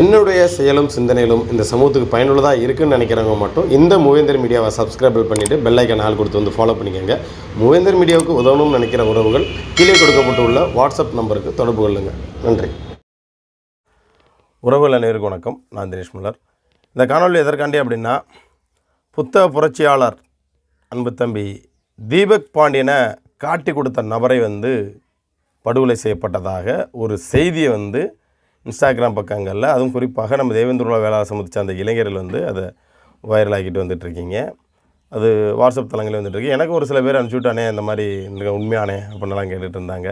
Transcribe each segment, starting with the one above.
என்னுடைய செயலும் சிந்தனையிலும் இந்த சமூகத்துக்கு பயனுள்ளதாக இருக்குன்னு நினைக்கிறவங்க மட்டும் இந்த மூவேந்தர் மீடியாவை சப்ஸ்கிரைப் பண்ணிவிட்டு பெல்லைக்கன் ஆள் கொடுத்து வந்து ஃபாலோ பண்ணிக்கோங்க. மூவேந்தர் மீடியாவுக்கு உதவணும்னு நினைக்கிற உறவுகள் கீழே கொடுக்கப்பட்டுள்ள வாட்ஸ்அப் நம்பருக்கு தொடர்பு கொள்ளுங்கள் நன்றி. உறவுகள் அனைவருக்கு வணக்கம். நான் தினேஷ் முல்லர். இந்த காணொலி எதற்காண்டி அப்படின்னா புத்தக புரட்சியாளர் அன்பு தம்பி தீபக் பாண்டியனை காட்டி கொடுத்த நபரை வந்து படுகொலை செய்யப்பட்டதாக ஒரு செய்தியை வந்து இன்ஸ்டாகிராம் பக்கங்களில் அதுவும் குறிப்பாக நம்ம தேவேந்திரோல வேலை சம்மதிச்ச அந்த இளைஞர்கள் வந்து அதை வைரலாகிட்டு வந்துட்டுருக்கீங்க. அது வாட்ஸ்அப் தளங்களில் வந்துட்டுருக்கு. எனக்கு ஒரு சில பேர் அனுப்பிச்சுட்டானே இந்த மாதிரி உண்மையானே அப்படின்லாம் கேட்டுட்டு இருந்தாங்க.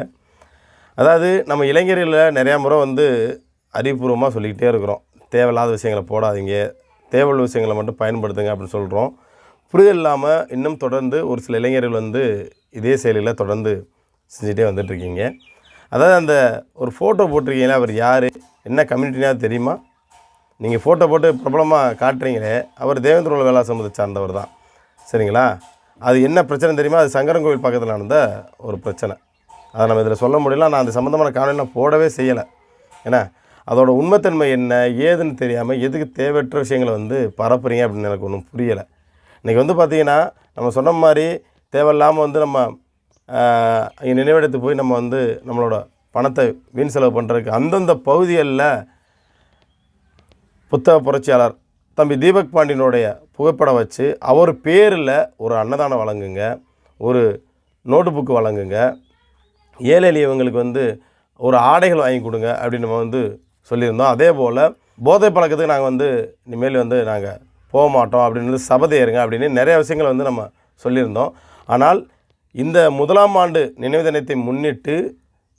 அதாவது நம்ம இளைஞர்களில் நிறையா முறை வந்து அறிவுபூர்வமாக சொல்லிக்கிட்டே இருக்கிறோம். தேவையில்லாத விஷயங்களை போடாதீங்க. தேவையுள்ள விஷயங்களை மட்டும் பயன்படுத்துங்க அப்படின்னு சொல்கிறோம் புரிதல் இல்லாமல் இன்னும் தொடர்ந்து ஒரு சில இளைஞர்கள் வந்து இதே செயலில் தொடர்ந்து செஞ்சுட்டே வந்துட்டுருக்கீங்க. அதாவது அந்த ஒரு ஃபோட்டோ போட்டிருக்கீங்களா? அவர் யார்? என்ன கம்யூனிட்டினா தெரியுமா? நீங்கள் ஃபோட்டோ போட்டு பிரபலமாக காட்டுறீங்களே அவர் தேவேந்திரோல வேளா சமூகத்தை சார்ந்தவர் தான். சரிங்களா? அது என்ன பிரச்சனை தெரியுமா? அது சங்கரன்கோவில் பக்கத்தில் நடந்த ஒரு பிரச்சனை. அதை நம்ம இதில் சொல்ல முடியல. நான் அந்த சம்மந்தமான காணொலிலாம் போடவே செய்யலை. ஏன்னா அதோட உண்மைத்தன்மை என்ன? ஏதுன்னு தெரியாமல் எதுக்கு தேவையற்ற விஷயங்களை வந்து பரப்புறீங்க அப்படின்னு எனக்கு ஒன்றும் புரியலை. இன்றைக்கி வந்து பார்த்திங்கன்னா நம்ம சொன்ன மாதிரி தேவையில்லாமல் வந்து நம்ம நினைவிடத்து நினைவிடத்துக்கு போய் நம்ம வந்து நம்மளோட பணத்தை வீண் செலவு பண்ணுறதுக்கு அந்தந்த பகுதிகளில் புத்தக புரட்சியாளர் தம்பி தீபக் பாண்டியனுடைய புகைப்படம் வச்சு அவர் பேரில் ஒரு அன்னதானம் வழங்குங்க ஒரு நோட்டு புக்கு வழங்குங்க. ஏழை எளியவங்களுக்கு வந்து ஒரு ஆடைகள் வாங்கி கொடுங்க அப்படின்னு நம்ம வந்து சொல்லியிருந்தோம். அதே போல் போதை பழக்கத்துக்கு நாங்கள் வந்து இனிமேல் வந்து நாங்கள் போக மாட்டோம் அப்படின்னு சபதை ஏறுங்க அப்படின்னு நிறைய விஷயங்கள் வந்து நம்ம சொல்லியிருந்தோம். ஆனால் இந்த முதலாம் ஆண்டு நினைவு தினத்தை முன்னிட்டு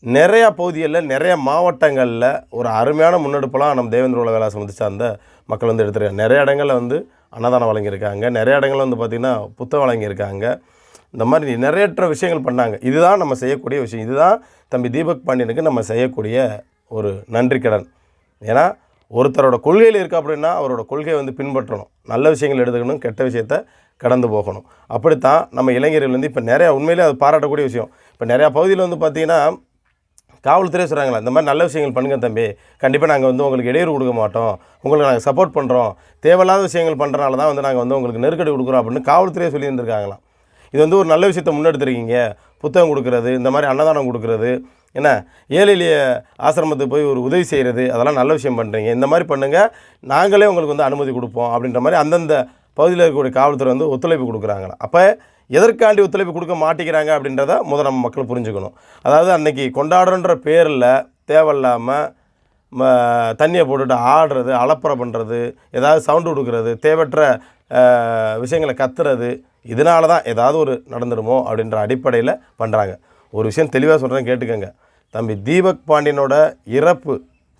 நிறையா பகுதிகளில் நிறைய மாவட்டங்களில் ஒரு அருமையான முன்னெடுப்பெல்லாம் நம்ம தேவேந்திர உலக வேலை சம்மந்த சார்ந்த மக்கள் வந்து எடுத்துருக்காங்க. நிறைய இடங்களில் வந்து அன்னதானம் வழங்கியிருக்காங்க. நிறைய இடங்களில் வந்து பார்த்திங்கன்னா புத்தகம் வழங்கியிருக்காங்க. இந்த மாதிரி நிறையற்ற விஷயங்கள் பண்ணாங்க. இதுதான் நம்ம செய்யக்கூடிய விஷயம். இதுதான் தம்பி தீபக் பாண்டியனுக்கு நம்ம செய்யக்கூடிய ஒரு நன்றி கடன் ஏன்னா ஒருத்தரோட கொள்கையில் இருக்கா அப்படின்னா அவரோட கொள்கையை வந்து பின்பற்றணும். நல்ல விஷயங்கள் எடுத்துக்கணும் கெட்ட விஷயத்த கடந்து போகணும். அப்படித்தான் நம்ம இளைஞர்கள் வந்து இப்போ நிறையா உண்மையிலே அது பாராட்டக்கூடிய விஷயம். இப்போ நிறையா பகுதியில் வந்து பார்த்திங்கன்னா காவல்துறையே சொல்கிறாங்களா இந்த மாதிரி நல்ல விஷயங்கள் பண்ணுங்க தம்பி. கண்டிப்பாக நாங்கள் வந்து உங்களுக்கு இடையூறு கொடுக்க மாட்டோம். உங்களுக்கு நாங்கள் சப்போர்ட் பண்ணுறோம் தேவையில்லாத விஷயங்கள் பண்ணுறனால தான் வந்து நாங்கள் வந்து உங்களுக்கு நெருக்கடி கொடுக்குறோம் அப்படின்னு காவல்துறையே சொல்லியிருந்திருக்காங்களாம். இது வந்து ஒரு நல்ல விஷயத்தை முன்னெடுத்துருக்கீங்க. புத்தகம் கொடுக்குறது இந்த மாதிரி அன்னதானம் கொடுக்குறது என்ன ஏழை எளிய ஆசிரமத்துக்கு போய் ஒரு உதவி செய்கிறது அதெல்லாம் நல்ல விஷயம் பண்ணுறீங்க இந்த மாதிரி பண்ணுங்கள் நாங்களே உங்களுக்கு வந்து அனுமதி கொடுப்போம் அப்படின்ற மாதிரி அந்தந்த பகுதியில் இருக்கக்கூடிய காவல்துறை வந்து ஒத்துழைப்பு கொடுக்குறாங்களாம் அப்போ எதற்காண்டி ஒத்துழைப்பு கொடுக்க மாட்டேங்கிறாங்க அப்படின்றத முதல் நம்ம மக்கள் புரிஞ்சுக்கணும். அதாவது அன்றைக்கி கொண்டாடுறன்ற பேரில் தேவையில்லாமல் ம தண்ணியை போட்டுட்டு ஆடுறது அலப்பறை பண்ணுறது ஏதாவது சவுண்டு கொடுக்குறது தேவையற்ற விஷயங்களை கத்துறது இதனால தான் ஏதாவது ஒரு நடந்துடுமோ அப்படின்ற அடிப்படையில் பண்ணுறாங்க ஒரு விஷயம் தெளிவாக சொல்கிறேன் கேட்டுக்கோங்க. தம்பி தீபக் பாண்டியனோட இறப்பு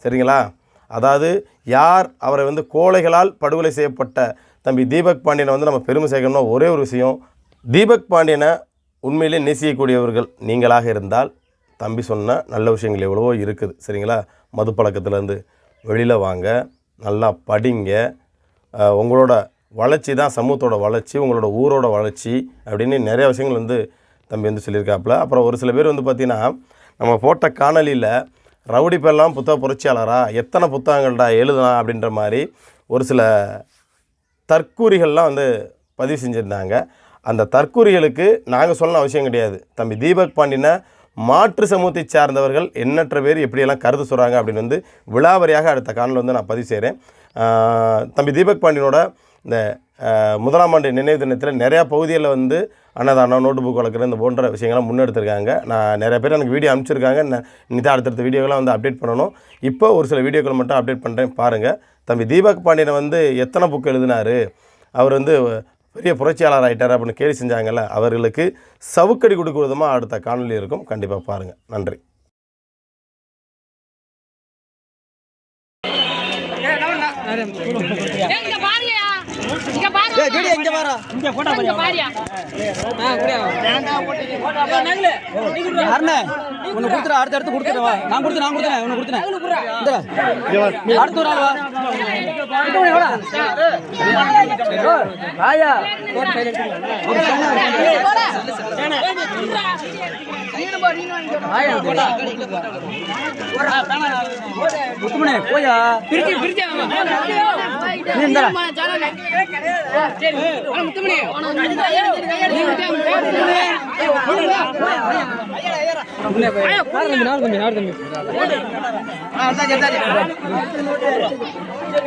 சரிங்களா? அதாவது யார் அவரை வந்து கோழைகளால் படுகொலை செய்யப்பட்ட தம்பி தீபக் பாண்டியனை வந்து நம்ம பெருமை சேர்க்கணும்னா ஒரே ஒரு விஷயம் தீபக் பாண்டியனை உண்மையிலே நேசிக்கக்கூடியவர்கள் நீங்களாக இருந்தால் தம்பி சொன்ன நல்ல விஷயங்கள் எவ்வளவோ இருக்குது சரிங்களா? மது பழக்கத்துலேருந்து வெளியில் வாங்க நல்லா படிங்க. உங்களோட வளர்ச்சி தான் சமூகத்தோட வளர்ச்சி உங்களோட ஊரோட வளர்ச்சி அப்படின்னு நிறைய விஷயங்கள் வந்து தம்பி வந்து சொல்லியிருக்காப்புல. அப்புறம் ஒரு சில பேர் வந்து பார்த்திங்கன்னா நம்ம போட்ட காணொலியில் ரவுடி பெல்லாம் புத்தக புரட்சியாளரா எத்தனை புத்தகங்கள்டா எழுதலாம் அப்படின்ற மாதிரி ஒரு சில தற்கூறிகள்லாம் வந்து பதிவு செஞ்சுருந்தாங்க. அந்த தற்கூறிகளுக்கு நாங்கள் சொல்லணும் அவசியம் கிடையாது. தம்பி தீபக் பாண்டியனை மாற்று சமூகத்தை சார்ந்தவர்கள் எண்ணற்ற பேர் எப்படியெல்லாம் கருத்து சொல்கிறாங்க அப்படின்னு வந்து விழாவரியாக அடுத்த காணொலியில் வந்து நான் பதிவு செய்கிறேன் தம்பி தீபக் பாண்டியனோட இந்த முதலாம் ஆண்டு நினைவு தினத்தில் நிறையா பகுதிகளில் வந்து அன்னதானம் நோட்டு புக் வளர்க்குற இந்த போன்ற விஷயங்கள்லாம் முன்னெடுத்திருக்காங்க. நான் நிறைய பேர் எனக்கு வீடியோ அனுப்பிச்சிருக்காங்க. நான் அடுத்தடுத்த வீடியோக்கெல்லாம் வந்து அப்டேட் பண்ணணும். இப்போ ஒரு சில வீடியோக்கள் மட்டும் அப்டேட் பண்ணுறேன் பாருங்கள் தம்பி தீபக் பாண்டியனை வந்து எத்தனை புக் எழுதினார்? அவர் வந்து பெரிய புரட்சியாளர் ஆகிட்டார் அப்படின்னு கேள்வி செஞ்சாங்கல்ல அவர்களுக்கு சவுக்கடி கொடுக்க விதமாக அடுத்த காணொலி இருக்கும். கண்டிப்பாக பாருங்கள் நன்றி ஏய், இங்க பாருயா இங்க பாரு வீடியோ இங்க வாடா இங்க பாருயா அருணே உன்னை கொடுத்துறேன் அடுத்து அடுத்து கொடுத்துறேன் வா. நான் கொடுத்தேன் நான் கொடுத்தேன் உன்னை கொடுத்தேன் இந்தா. அடுத்து ஒரு ஆள் வா. அடுத்து ஒரு ஆள் வாடா. வாயா முத்துமணி போயா பிரிச்சு பிரிச்சு நீ இந்தா. சரி முத்துமணி நீ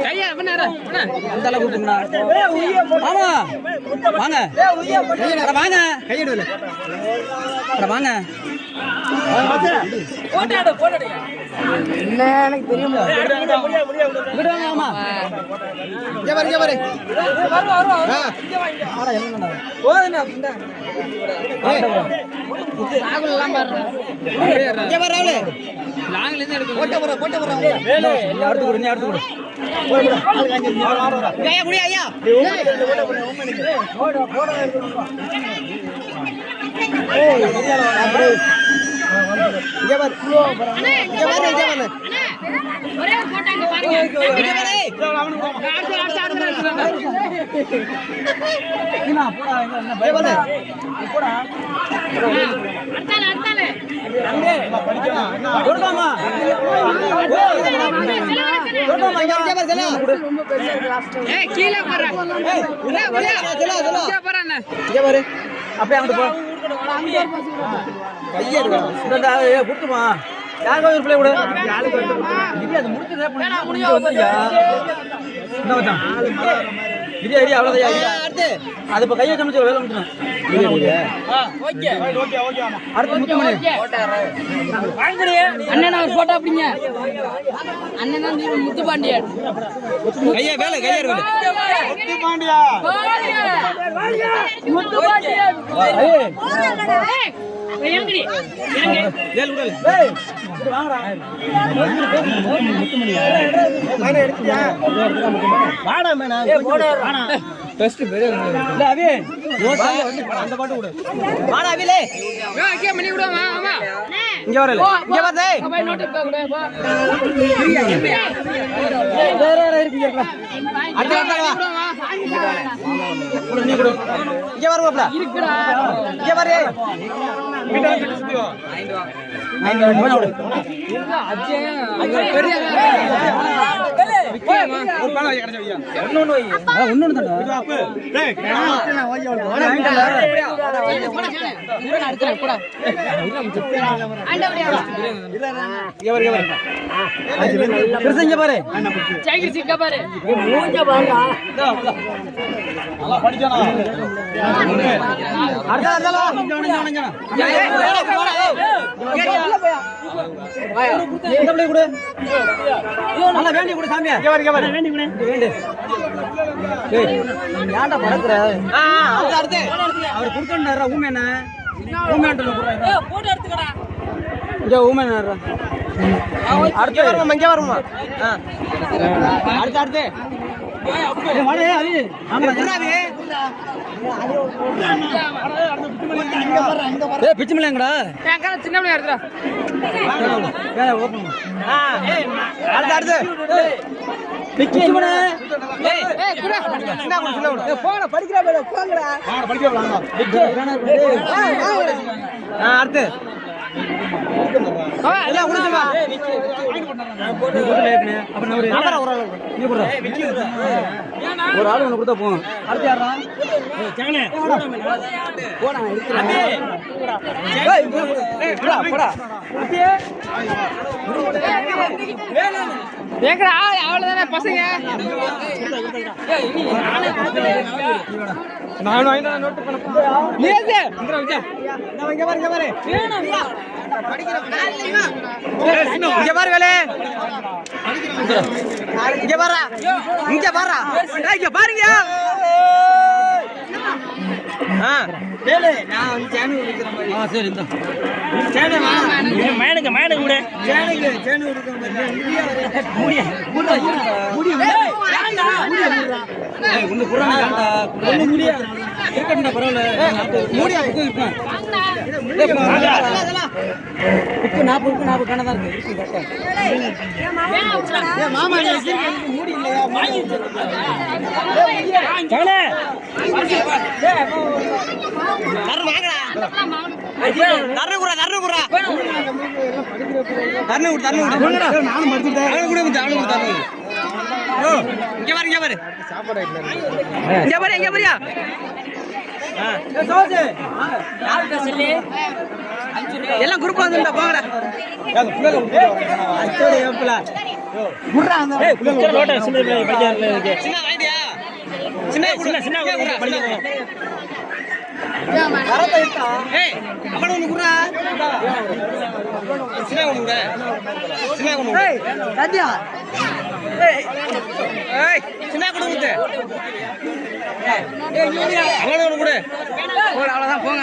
கையா பண்ணாரு அந்த கொடுத்துங்கண்ணா. ஆமா வாங்க. வாங்க. வாங்க. இங்க பாரு, இங்க இங்க, பாரு. உள்ள, உள்ள. இங்க பாரு அண்ணே. அப்படியே அங்கிட்டு போ. ஏய், கொடுத்துமா. யாருக்கோ ஒரு பிள்ளை கொடு. அது முடிச்சதே, அப்ப இடியா, இடியா, அவ்வளவுதான், இடியா. அது இப்ப கையை சமைச்சு வேலை முடிச்சிடும். அடுத்து முத்துமணி. அண்ணன் ஒரு அப்படிங்க அண்ணன் தான் கையை வேலை, கையை இறங்குடி இறங்கு ஏழு விடல. ஏய். வாடா மேனா. இல்ல, அவி. ரோட்ல அந்த பாட்டு கொடு. வாடா, அவிலே. ஓகே மணி விடுவோமா ஆமா இங்க வரல. இங்க வா, டேய். போய் கூட போ வேற யாரா இருக்கு, இங்க வா. கொடு, நீ கொடு. இங்க வரு மாப்ள. இருக்குடா இங்க வரு. ஐந்து வாங்கி கொடு. பெரிய ஒரு பானை வை, வையா. ஒண்ணு ஒண்ணு வை. அதான் ஒண்ணு ஒண்ணு தான்டா. அடுத்த இந்த பிள்ளை கொடு. நல்லா வேண்டி கொடு சாமியா. வேண்டி கொடு. ஏய், ஏன்டா பறக்குற? அவர் கொடுக்கணும்னாரா, ஊமை என்ன? ஊமைன்ட்டு கொடுக்குறாரு. இங்க அடுத்து வருமா வருமா அடுத்து அடுத்து ஏய், சின்ன பிள்ளையா இருக்குடா அடுத்து அடுத்து அடுத்து ஒரு ஆள் நீ கொடுத்தா போகும் அடுத்து யாரா போடா அவ்வளவுதானே பசங்க வாங்கிட்டு நோட் பண்ண நீ எது நான் இங்க பாரு இங்க பாரு. இங்க பாரு வேலே. இங்க பாரு. இங்க பாரு. இங்க பாருங்க. ஒண்ணு புறான தாண்டா ஒண்ணு முடியா இருக்கட்டா பரவாயில்ல. முடியா? புக்கு இருப்பேன் புக்கு நாற்பது புக்கு நாற்பது கணதான் இருக்கு. இருக்கு கரெக்டா மாமா மூடி இல்லையா? வாங்கி தரணுக்குறா தரணுக்குறா தரணுக்குறா கூட தரணுக்குறா இங்க பாரு இங்க பாரு. இங்க பாரு இங்க பாரியா. எல்லாம் குரூப்ல வந்துடா போங்கடா. சின்ன சின்ன சின்ன சத்யா சின்ன அவ்வளோதான் போங்க.